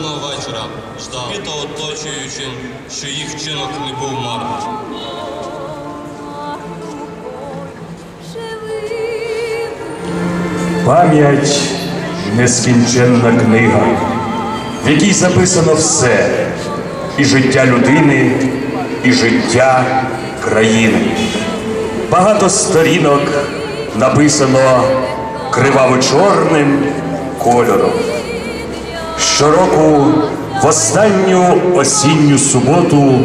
Кожного вечора та оточуючи, що їх вчинок не був марним. Пам'ять нескінченна книга, в якій записано все і життя людини, і життя країни. Багато сторінок написано криваво-чорним кольором. Щороку в останню осінню суботу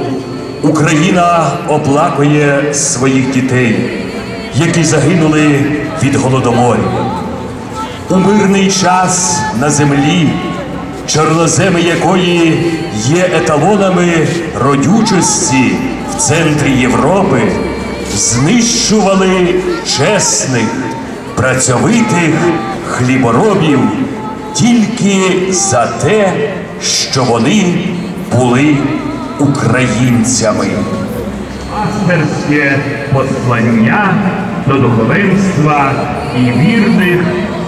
Україна оплакує своїх дітей, які загинули від голодоморів. У мирний час на землі, чорноземи якої є еталонами родючості в центрі Європи, знищували чесних, працьовитих хліборобів тільки за те, що вони були українцями. пастерське послання до духовенства і вірних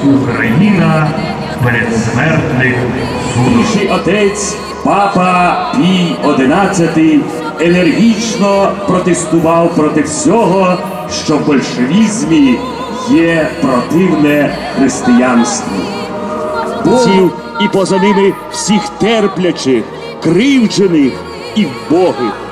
Україна передсмертних. Перший отець папа Пій XI енергічно протестував проти всього, що в большевізмі є противне християнству. Богів і поза ними всіх терплячих, кривджених і вбогих.